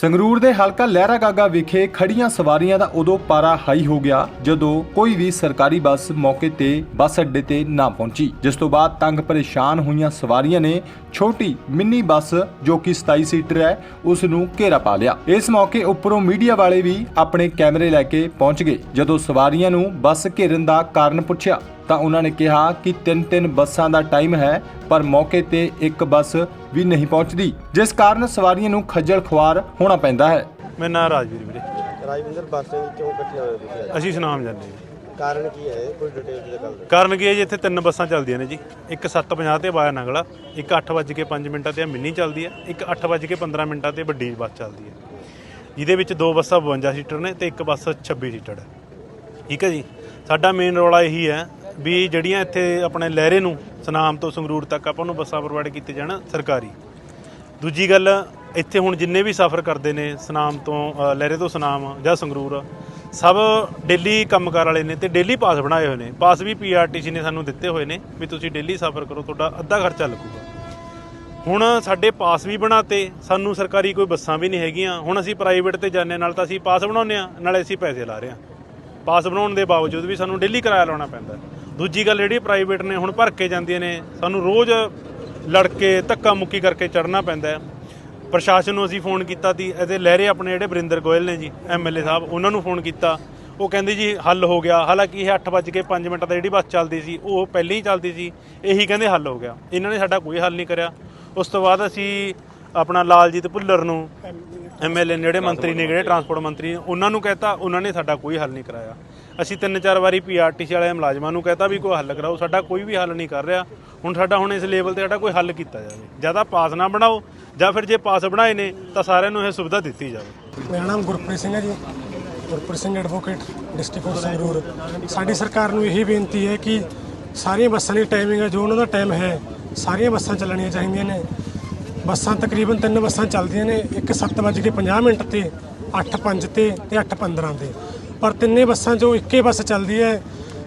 ਸੰਗਰੂਰ ਦੇ ਹਲਕਾ ਲਹਿਰਾ ਗਾਗਾ ਵਿਖੇ ਖੜੀਆਂ ਸਵਾਰੀਆਂ ਦਾ ਉਦੋਂ ਪਾਰਾ ਹਾਈ ਹੋ ਗਿਆ, ਜਦੋਂ ਕੋਈ ਵੀ ਸਰਕਾਰੀ ਬੱਸ ਮੌਕੇ ਤੇ ਬੱਸ ਅੱਡੇ ਤੇ ਨਾ ਪਹੁੰਚੀ, ਜਿਸ ਤੋਂ ਬਾਅਦ ਤੰਗ ਪਰੇਸ਼ਾਨ ਹੋਈਆਂ ਸਵਾਰੀਆਂ ਨੇ ਛੋਟੀ ਮਿੰਨੀ ਬੱਸ ਜੋ ਕਿ 27 ਸੀਟਰ ਹੈ, ਉਸ ਨੂੰ ਘੇਰਾ ਪਾ ਲਿਆ। ਇਸ ਮੌਕੇ ਉੱਪਰੋਂ ਮੀਡੀਆ ਵਾਲੇ ਵੀ ਆਪਣੇ ਕੈਮਰੇ ਲੈ ਕੇ ਪਹੁੰਚ ਗਏ, ਜਦੋਂ ਸਵਾਰੀਆਂ ਨੂੰ ਬੱਸ ਘੇਰਨ ਦਾ ਕਾਰਨ ਪੁੱਛਿਆ। ਤਾਂ ਉਹਨਾਂ ਨੇ ਕਿਹਾ ਕਿ ਤਿੰਨ ਤਿੰਨ ਬੱਸਾਂ ਦਾ ਟਾਈਮ ਹੈ ਪਰ ਮੌਕੇ ਤੇ ਇੱਕ ਬੱਸ ਵੀ ਨਹੀਂ ਪਹੁੰਚਦੀ ਜਿਸ ਕਾਰਨ ਸਵਾਰੀਆਂ ਨੂੰ ਖੱਜਲ ਖੁਆਰ ਹੋਣਾ ਪੈਂਦਾ ਹੈ। ਮੇਰਾ ਨਾਂ ਰਾਜਵੀਰ ਵੀਰੇ। ਰਾਜਵਿੰਦਰ ਬੱਸ ਸਟੈਂਡ ਕਿਉਂ ਇਕੱਠੇ ਹੋਏ ਹੋ ਤੁਸੀਂ ਅੱਜ? ਅਸੀਂ ਸੁਨਾਮ ਜਾਂਦੇ ਜੀ। ਕਾਰਨ ਕੀ ਹੈ? ਕੋਈ ਡਿਟੇਲ ਦੀ ਗੱਲ ਕਾਰਨ ਕੀ ਹੈ ਜੀ? ਇੱਥੇ ਤਿੰਨ ਬੱਸਾਂ ਚੱਲਦੀਆਂ ਨੇ ਜੀ। ਇੱਕ 7:50 ਤੇ ਵਾਇਆ ਨੰਗਲਾ ਇੱਕ 8:05 ਮਿੰਟਾਂ ਤੇ ਮਿੰਨੀ ਚੱਲਦੀ ਹੈ ਇੱਕ 8:15 ਮਿੰਟਾਂ ਤੇ ਵੱਡੀ ਬੱਸ ਚੱਲਦੀ ਹੈ। ਜਿਹਦੇ ਵਿੱਚ ਦੋ ਬੱਸਾਂ 52 ਸੀਟਰ ਨੇ ਤੇ ਇੱਕ ਬੱਸ 26 ਸੀਟਰ ਹੈ। ਠੀਕ ਹੈ ਜੀ? ਸਾਡਾ ਮੇਨ ਰੌਲਾ ਇਹੀ ਹੈ ਵੀ ਜਿਹੜੀਆਂ ਇੱਥੇ ਆਪਣੇ ਲਹਿਰੇ ਨੂੰ ਸੁਨਾਮ ਤੋਂ ਸੰਗਰੂਰ ਤੱਕ ਆਪਾਂ ਨੂੰ ਬੱਸਾਂ ਪ੍ਰੋਵਾਈਡ ਕੀਤੇ ਜਾਣ ਸਰਕਾਰੀ। ਦੂਜੀ ਗੱਲ, ਇੱਥੇ ਹੁਣ ਜਿੰਨੇ ਵੀ ਸਫ਼ਰ ਕਰਦੇ ਨੇ ਸਨਾਮ ਤੋਂ ਲਹਿਰੇ ਤੋਂ ਸਨਾਮ ਜਾਂ ਸੰਗਰੂਰ, ਸਭ ਡੇਲੀ ਕੰਮਕਾਰ ਵਾਲੇ ਨੇ ਤੇ ਡੇਲੀ ਪਾਸ ਬਣਾਏ ਹੋਏ ਨੇ। ਪਾਸ ਵੀ ਪੀਆਰਟੀਸੀ ਨੇ ਸਾਨੂੰ ਦਿੱਤੇ ਹੋਏ ਨੇ ਵੀ ਤੁਸੀਂ ਡੇਲੀ ਸਫ਼ਰ ਕਰੋ, ਤੁਹਾਡਾ ਅੱਧਾ ਖਰਚਾ ਲੱਗੂਗਾ। ਹੁਣ ਸਾਡੇ ਪਾਸ ਵੀ ਬਣਾਤੇ, ਸਾਨੂੰ ਸਰਕਾਰੀ ਕੋਈ ਬੱਸਾਂ ਵੀ ਨਹੀਂ ਹੈਗੀਆਂ। ਹੁਣ ਅਸੀਂ ਪ੍ਰਾਈਵੇਟ ਤੇ ਜਾਂਦੇ ਨਾਲ ਤਾਂ ਅਸੀਂ ਪਾਸ ਬਣਾਉਂਦੇ ਆ ਨਾਲੇ ਅਸੀਂ ਪੈਸੇ ਲਾ ਰਹੇ ਆ ਪਾਸ ਬਣਾਉਣ ਦੇ ਬਾਵਜੂਦ ਵੀ ਸਾਨੂੰ ਡੇਲੀ ਕਿਰਾਇਆ ਲਾਉਣਾ ਪੈਂਦਾ। ਦੂਜੀ ਗੱਲ ਜਿਹੜੀ ਪ੍ਰਾਈਵੇਟ ਨੇ ਹੁਣ ਭਰ ਕੇ ਜਾਂਦੀਆਂ ਨੇ ਸਾਨੂੰ ਰੋਜ਼ ਲੜ ਕੇ ਧੱਕਾ ਮੁੱਕੀ ਕਰਕੇ ਚੜਨਾ ਪੈਂਦਾ ਹੈ। ਪ੍ਰਸ਼ਾਸਨ ਨੂੰ ਅਸੀਂ ਫੋਨ ਕੀਤਾ ਸੀ ਇਹਦੇ ਲਹਿਰੇ ਆਪਣੇ ਜਿਹੜੇ ਬਰਿੰਦਰ ਗੋਇਲ ਨੇ ਜੀ ਐਮਐਲਏ ਸਾਹਿਬ ਉਹਨਾਂ ਨੂੰ ਫੋਨ ਕੀਤਾ। ਉਹ ਕਹਿੰਦੇ ਜੀ ਹੱਲ ਹੋ ਗਿਆ। ਹਾਲਾਂਕਿ ਇਹ 8:05 ਮਿੰਟ ਦਾ ਜਿਹੜੀ ਬੱਸ ਚੱਲਦੀ ਸੀ ਉਹ ਪਹਿਲਾਂ ਹੀ ਚੱਲਦੀ ਸੀ। ਇਹੀ ਕਹਿੰਦੇ ਹੱਲ ਹੋ ਗਿਆ। ਇਹਨਾਂ ਨੇ ਸਾਡਾ ਕੋਈ ਹੱਲ ਨਹੀਂ ਕਰਿਆ। ਉਸ ਤੋਂ ਬਾਅਦ ਅਸੀਂ ਆਪਣਾ ਲਾਲਜੀਤ ਭੁੱਲਰ ਨੂੰ ਐਮਐਲਏ ਜਿਹੜੇ ਮੰਤਰੀ ਨੇ ਜਿਹੜੇ ਟਰਾਂਸਪੋਰਟ ਮੰਤਰੀ ਨੇ ਉਹਨਾਂ ਨੂੰ ਕਹਿਤਾ ਉਹਨਾਂ ਨੇ ਸਾਡਾ ਕੋਈ ਹੱਲ ਨਹੀਂ ਕਰਾਇਆ। ਅਸੀਂ ਤਿੰਨ ਚਾਰ ਵਾਰੀ ਪੀਆਰਟੀਸੀ ਵਾਲੇ ਮੁਲਾਜ਼ਮਾਂ ਨੂੰ ਕਹਿਤਾ ਵੀ ਕੋਈ ਹੱਲ ਕਰਾਓ, ਸਾਡਾ ਕੋਈ ਵੀ ਹੱਲ ਨਹੀਂ ਕਰ ਰਿਹਾ। ਹੁਣ ਸਾਡਾ ਹੁਣ ਇਸ ਲੈਵਲ ਤੇ ਸਾਡਾ ਕੋਈ ਹੱਲ ਕੀਤਾ ਜਾਵੇ। ਜਾਂ ਤਾਂ ਪਾਸ ਨਾ ਬਣਾਓ, ਜਾਂ ਫਿਰ ਜੇ ਪਾਸ ਬਣਾਏ ਨੇ, ਤਾਂ ਸਾਰਿਆਂ ਨੂੰ ਇਹ ਸੁਵਿਧਾ ਦਿੱਤੀ ਜਾਵੇ। ਮੇਰਾ ਨਾਮ ਗੁਰਪ੍ਰੀਤ ਸਿੰਘ ਹੈ ਜੀ। Gurpreet Singh advocate district of Sangrur. ਸਾਡੀ ਸਰਕਾਰ ਨੂੰ ਇਹੀ ਬੇਨਤੀ ਹੈ ਕਿ ਸਾਰੀਆਂ ਬੱਸਾਂ ਦੀ ਟਾਈਮਿੰਗ ਹੈ, ਜੋ ਉਹਨਾਂ ਦਾ ਟਾਈਮ ਹੈ, ਸਾਰੀਆਂ ਬੱਸਾਂ ਚੱਲਣੀਆਂ ਚਾਹੀਦੀਆਂ ਨੇ। ਬੱਸਾਂ ਤਕਰੀਬਨ ਤਿੰਨ ਬੱਸਾਂ ਚੱਲਦੀਆਂ ਨੇ, ਇੱਕ 7:50 ਮਿੰਟ ਤੇ 8:05 ਤੇ ਤੇ 8:15 ਤੇ। ਪਰ ਤਿੰਨੇ ਬੱਸਾਂ 'ਚੋਂ ਇੱਕੇ ਬੱਸ ਚੱਲਦੀ ਹੈ,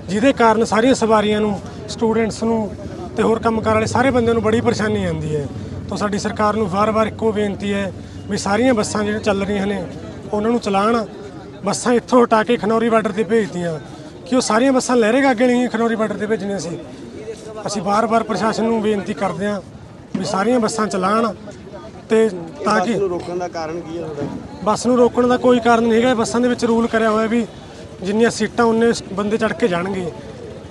ਜਿਹਦੇ ਕਾਰਨ ਸਾਰੀਆਂ ਸਵਾਰੀਆਂ ਨੂੰ ਸਟੂਡੈਂਟਸ ਨੂੰ ਤੇ ਹੋਰ ਕੰਮਕਾਰ ਵਾਲੇ ਸਾਰੇ ਬੰਦਿਆਂ ਨੂੰ ਬੜੀ ਪਰੇਸ਼ਾਨੀ ਆਉਂਦੀ ਹੈ। ਤਾਂ ਸਾਡੀ ਸਰਕਾਰ ਨੂੰ ਵਾਰ-ਵਾਰ ਇੱਕੋ ਬੇਨਤੀ ਹੈ ਵੀ ਸਾਰੀਆਂ ਬੱਸਾਂ ਜਿਹੜੀਆਂ ਚੱਲ ਰਹੀਆਂ ਨੇ, ਉਹਨਾਂ ਨੂੰ ਚਲਾਉਣ। ਬੱਸਾਂ ਇੱਥੋਂ ਹਟਾ ਕੇ ਖਨੌਰੀ ਬਾਰਡਰ ਤੇ ਭੇਜਦੀਆਂ ਕਿ ਉਹ ਸਾਰੀਆਂ ਬੱਸਾਂ ਲਹਿਰੇਗਾ ਅੱਗੇ ਨਹੀਂ ਖਨੌਰੀ ਬਾਰਡਰ ਤੇ ਭੇਜਣੀਆਂ ਸੀ। ਅਸੀਂ ਵਾਰ-ਵਾਰ ਪ੍ਰਸ਼ਾਸਨ ਨੂੰ ਬੇਨਤੀ ਕਰਦੇ ਹਾਂ ਵੀ ਸਾਰੀਆਂ ਬੱਸਾਂ ਚਲਾਉਣ। ਤੇ ਤਾਂ ਕਿ ਨੂੰ ਰੋਕਣ ਦਾ ਕਾਰਨ ਕੀ ਹੈ ਤੁਹਾਡਾ? ਬੱਸ ਨੂੰ ਰੋਕਣ ਦਾ ਕੋਈ ਕਾਰਨ ਨਹੀਂ ਹੈਗਾ। ਬੱਸਾਂ ਦੇ ਵਿੱਚ ਰੂਲ ਕਰਿਆ ਹੋਇਆ ਵੀ ਜਿੰਨੀਆਂ ਸੀਟਾਂ ਉਹਨੇ ਬੰਦੇ ਚੜ ਕੇ ਜਾਣਗੇ।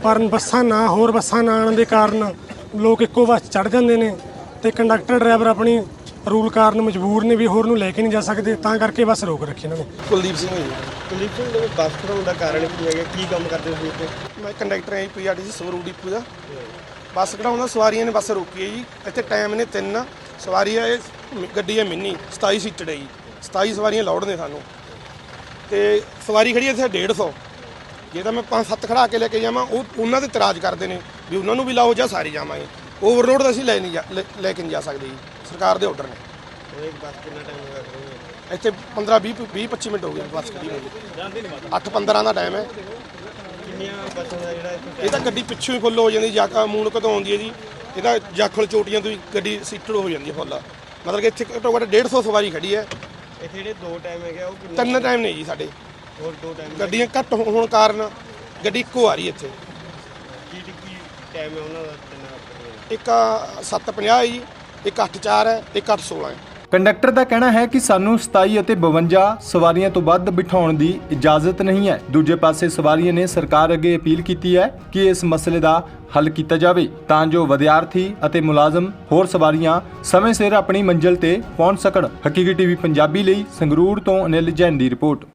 ਪਰ ਬੱਸਾਂ ਨਾ ਹੋਰ ਬੱਸਾਂ ਨਾ ਆਉਣ ਦੇ ਕਾਰਨ ਲੋਕ ਇੱਕੋ ਬੱਸ ਚੜ ਜਾਂਦੇ ਨੇ ਤੇ ਕੰਡਕਟਰ ਡਰਾਈਵਰ ਆਪਣੀ ਰੂਲ ਕਾਰਨ ਮਜਬੂਰ ਨੇ ਵੀ ਹੋਰ ਨੂੰ ਲੈ ਕੇ ਨਹੀਂ ਜਾ ਸਕਦੇ। ਤਾਂ ਕਰਕੇ ਬੱਸ ਰੋਕ ਰੱਖੀ ਇਹਨਾਂ ਨੇ। ਕੁਲਦੀਪ ਸਿੰਘ ਜੀ। ਕੁਲਦੀਪ ਸਿੰਘ ਜੀ ਬੱਸ ਖੜਾਉਣ ਦਾ ਕਾਰਨ ਕੀ ਹੈਗਾ? ਕੀ ਕੰਮ ਕਰਦੇ ਹੋ ਇੱਥੇ? ਮੈਂ ਕੰਡਕਟਰ ਹਾਂ ਪੀਆਰਟੀਸੀ ਸਵਰੂਪ ਡਿਪੂ ਦਾ। ਬੱਸ ਕਢਾਉਂਦਾ ਸਵਾਰੀਆਂ ਨੇ ਬੱਸ ਰੋਕੀ ਹੈ ਜੀ। ਇੱਥੇ ਟਾਈਮ ਨੇ ਤਿੰਨ ਸਵਾਰੀ ਹੈ ਇਹ ਗੱਡੀ ਹੈ ਮਿੰਨੀ 27 ਸੀਟਡ ਹੈ ਜੀ। 27 ਸਵਾਰੀਆਂ ਲੋਡ ਨੇ ਸਾਨੂੰ। ਤੇ ਸਵਾਰੀ ਖੜੀ ਹੈ ਇੱਥੇ 150 ਜੇ ਤਾਂ ਮੈਂ 5-7 ਖੜਾ ਕੇ ਲੈ ਕੇ ਜਾਵਾਂ ਉਹ ਉਹਨਾਂ ਤੇ ਇਤਰਾਜ਼ ਕਰਦੇ ਨੇ ਵੀ ਉਹਨਾਂ ਨੂੰ ਵੀ ਲਾਓ ਜਾਂ ਸਾਰੇ ਜਾਵਾਂਗੇ। ਓਵਰਲੋਡ ਤਾਂ ਅਸੀਂ ਲੈ ਨਹੀਂ ਜਾ- ਲੈ- ਲੈ ਕੇ ਨਹੀਂ ਜਾ ਸਕਦੇ ਜੀ। ਸਰਕਾਰ ਦੇ ਆਰਡਰ ਨੇ। ਉਹ ਇੱਕ ਬੱਸ ਕਿੰਨਾ ਟਾਈਮ ਖੜਾਉਣ ਇੱਥੇ 15 20 20 25 ਮਿੰਟ ਹੋ ਗਏ ਬੱਸ ਖੜੀ ਹੋਈ। 8 15 ਦਾ ਟਾਈਮ ਹੈ। ਕਿੰਨੀਆਂ ਬੱਸਾਂ ਦਾ ਜਿਹੜਾ ਇੱਥੇ ਇਹ ਤਾਂ ਗੱਡੀ ਪਿੱਛੋਂ ਹੀ ਫੁੱਲ ਹੋ ਜਾਂਦੀ ਜਾਕਾ ਮੂਨ ਕਦੋਂ ਆਉਂਦੀ ਹੈ ਜੀ। ਇਹਦਾ ਜਾਖਲ ਚੋਟੀਆਂ ਤੋਂ ਹੀ ਗੱਡੀ ਸੀਟਡ ਹੋ ਜਾਂਦੀ ਹੈ ਫੁੱਲ। ਮਤਲਬ ਕਿ ਇੱਥੇ ਘੱਟੋ ਘੱਟ 150 ਸਵਾਰੀ ਖੜੀ ਹੈ। ਇੱਥੇ ਜਿਹੜੇ ਦੋ ਟਾਈਮ ਹੈਗੇ ਆ, ਉਹ ਕਿੰਨੇ ਤਿੰਨ ਟਾਈਮ ਨਹੀਂ ਜੀ ਸਾਡੇ। ਹੋਰ ਦੋ ਟਾਈਮ ਗੱਡੀਆਂ ਘੱਟ ਹੋਣ ਕਾਰਨ ਗੱਡੀ ਇੱਕੋ ਆ ਰਹੀ ਇੱਥੇ। ਕੀ ਕੀ ਟਾਈਮ ਹੈ ਉਹਨਾਂ ਦਾ? ਤਿੰਨਾਂ ਇੱਕ 750 ਹੈ ਜੀ ਇੱਕ 84 ਹੈ ਇੱਕ 816 ਹੈ। ਕੰਡਕਟਰ ਦਾ ਕਹਿਣਾ ਹੈ ਕਿ ਸਾਨੂੰ 27 ਅਤੇ 52 ਸਵਾਰੀਆਂ ਤੋਂ ਵੱਧ ਬਿਠਾਉਣ ਦੀ ਇਜਾਜ਼ਤ ਨਹੀਂ ਹੈ। ਦੂਜੇ ਪਾਸੇ ਸਵਾਰੀਆਂ ਨੇ ਸਰਕਾਰ ਅੱਗੇ ਅਪੀਲ ਕੀਤੀ ਹੈ ਕਿ ਇਸ ਮਸਲੇ ਦਾ ਹੱਲ ਕੀਤਾ ਜਾਵੇ। ਤਾਂ ਜੋ ਵਿਦਿਆਰਥੀ ਅਤੇ ਮੁਲਾਜ਼ਮ ਹੋਰ ਸਵਾਰੀਆਂ ਸਮੇਂ ਸਿਰ ਆਪਣੀ ਮੰਜ਼ਿਲ ਤੇ ਪਹੁੰਚ ਸਕਣ। ਹਕੀਕੀ ਟੀਵੀ ਪੰਜਾਬੀ ਲਈ ਸੰਗਰੂਰ ਤੋਂ ਅਨਿਲ ਜੈਨ ਦੀ ਰਿਪੋਰਟ।